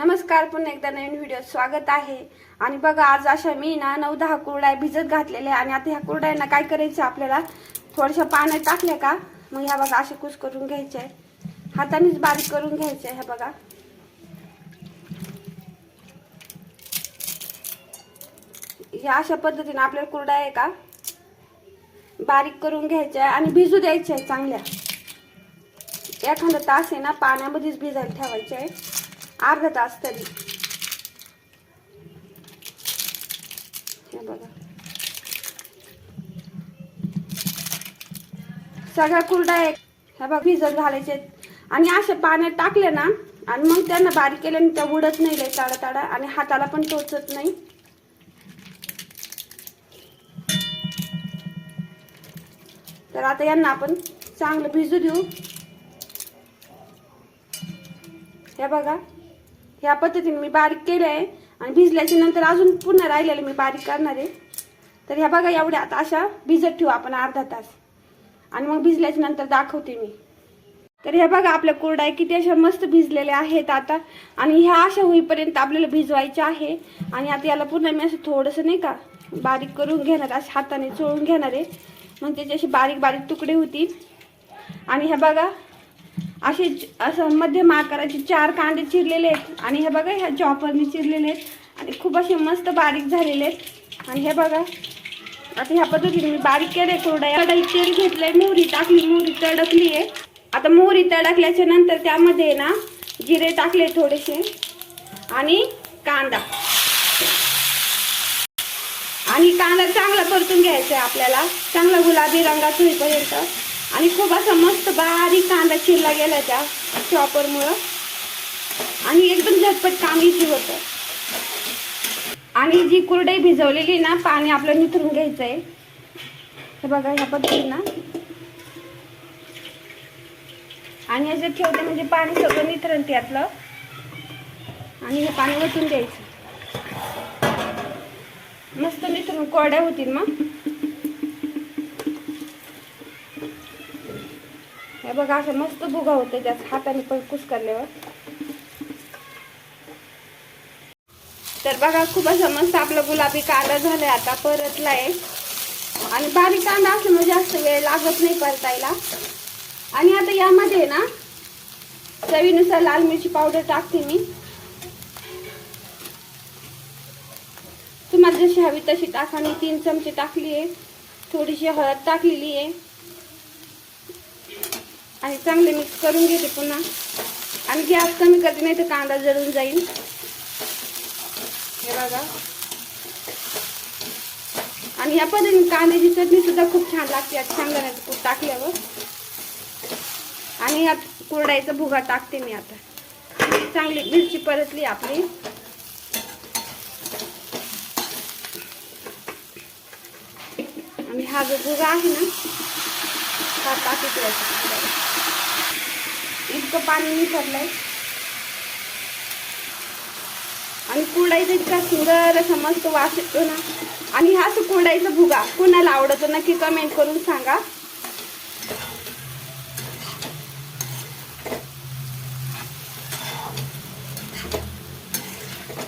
नमस्कार पुन्हा एकदा नवीन व्हिडिओ स्वागत आहे. आणि बघा आज अशा मी ना नऊ दहा कुरड्या भिजत घातलेल्या आणि आता ह्या कुरड्यांना काय करायचं आपल्याला? थोड्याशा पाण्यात टाकल्या का? मग ह्या बघा असे कुस करून घ्यायचे आहे हातानेच बारीक करून घ्यायचे आहे ह्या बघा. ह्या अशा पद्धतीने आपल्याला कुरडा आहे का? बारीक करून घ्यायच्या आहे आणि भिजू द्यायच्या आहे चांगल्या. एखादा तास आहे ना पाण्यामध्येच भिजायला ठेवायचे आहे अर्धा तास तरी हे बघा सगळ्या कुरडा एक ह्या बघा भिजत घालायचे आणि असे पाण्यात टाकले ना आणि मग त्यांना बारीक केल्याने त्या उडत नाही लय ताडा ताडा आणि हाताला पण टोचत नाही तर आता यांना आपण चांगलं भिजू देऊ हे बघा ह्या पद्धतीने मी बारीक केलं आहे. आणि भिजल्याच्या नंतर अजून पुन्हा राहिलेलं मी बारीक करणार आहे. तर ह्या बघा एवढ्या आता अशा भिजत ठेवू आपण अर्धा तास. आणि मग भिजल्याच्या नंतर दाखवते मी. तर ह्या बघा आपल्या कुरडाई किती अशा मस्त भिजलेल्या आहेत आता. आणि ह्या अशा होईपर्यंत आपल्याला भिजवायच्या आहे. आणि आता याला पुन्हा मी असं थोडंसं नाही का बारीक करून घेणार अशा हाताने चोळून घेणार आहे. म्हणजे मग त्याचे असे बारीक बारीक तुकडे होतील. आणि ह्या बघा असे असं मध्यम आकाराचे चार कांदे चिरलेले आहेत. आणि हे बघा ह्या चॉपरने चिरलेले आहेत. आणि खूप असे मस्त बारीक झालेले आहेत. आणि हे बघा आता ह्या पद्धतीने मी बारीक केले थोडं कढई तेल घेतलंय मोहरी टाकली मोहरी तडकली आहे. आता मोहरी तडकल्याच्या नंतर त्यामध्ये ना जिरे टाकले थोडेसे आणि कांदा. आणि कांदा चांगला परतून घ्यायचा आहे आपल्याला. चांगला गुलाबी रंगात होईपर्यंत. आणि खूप असा मस्त बारीक कांदा चिरला गेला त्या चॉपरमुळं आणि एकदम झटपट काम इझी होतं. आणि जी कुरडई भिजवलेली ना पाणी आपलं निथरून घ्यायचं आहे हे बघा ह्या पद्धतीनं. आणि असं ठेवते म्हणजे पाणी सगळं निथरण त्यातलं. आणि हे पाणी ओतून द्यायचं मस्त निथरून कोरड्या होतील मग. हे बघा असं मस्त भुगा होते त्याच हाताने पण कुसकरल्यावर तर बघा खूप असं मस्त आपला गुलाबी कांदा झालाय आता परतलाय. आणि बारीक कांदा असल्यामुळे जास्त वेळ लागत नाही परतायला. आणि आता यामध्ये ना चवीनुसार लाल मिरची पावडर टाकते मी. तुम्हाला जशी हवी तशी टाका. मी तीन चमचे टाकली आहे. थोडीशी हळद टाकलेली आहे. आणि चांगले मिक्स करून घेते पुन्हा. आणि गॅस कमी करते नाही तर कांदा जळून जाईल. हे बघा. आणि या पद्धतीने कांद्याची चटणी सुद्धा खूप छान लागते आज शेंगदाण्याचं कूट टाकल्यावर. आणि यात कुरडाईचा भुगा टाकते मी आता. चांगली मिरची परतली आपली. आणि हा जो भुगा आहे ना हा टाकते याच्यात. इतकं पाणी निसरलंय आणि कुरडाईचा इतका सुंदर असा मस्त वास येतो ना. आणि हा असं कुरडाईचा भुगा. कुणाला आवडतो नक्की कमेंट करून सांगा.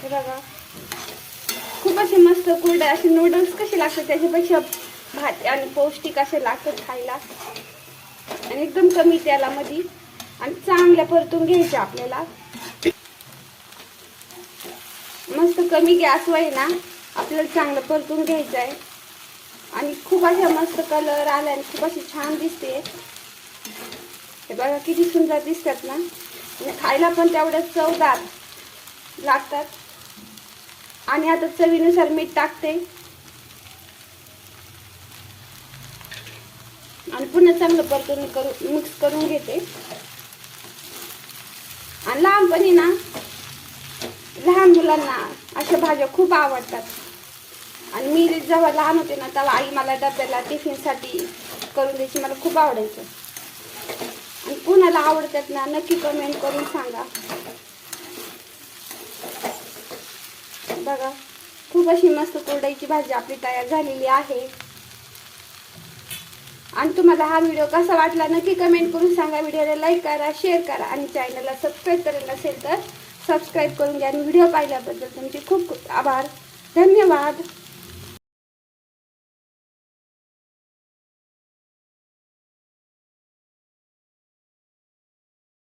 बघा. खूप असे मस्त कुरडे असे नूडल्स कसे लागतात त्याच्यापेक्षा भाजी आणि पौष्टिक असे लागतात खायला. आणि एकदम कमी तेलामध्ये आणि चांगल्या परतून घ्यायच्या आपल्याला. मस्त कमी गॅस वय ना आपल्याला चांगलं परतून घ्यायचं आहे. आणि खूप अशा मस्त कलर आला आणि खूप अशी छान दिसते. हे बघा किती सुंदर दिसतात ना. आणि खायला पण तेवढ्या चवदार लागतात. आणि आता चवीनुसार मीठ टाकते. आणि पुन्हा चांगलं परतून करून मिक्स करून घेते. आणि लहानपणी ना लहान मुलांना अशा भाज्या खूप आवडतात. आणि मी जेव्हा लहान होते ना तेव्हा आई मला डब्याला टिफिनसाठी करून द्यायची मला खूप आवडायचं. आणि कुणाला आवडतात ना नक्की कमेंट करून सांगा. बघा खूप अशी मस्त कुरडईची भाजी आपली तयार झालेली आहे. आणि तुम्हाला हा व्हिडिओ कसा वाटला नक्की कमेंट करून सांगा. व्हिडिओला लाईक करा शेअर करा आणि चॅनलला सबस्क्राईब करायला नसेल तर सबस्क्राईब करून घ्या. आणि व्हिडिओ पाहिल्याबद्दल तुमचे खूप खूप आभार. धन्यवाद.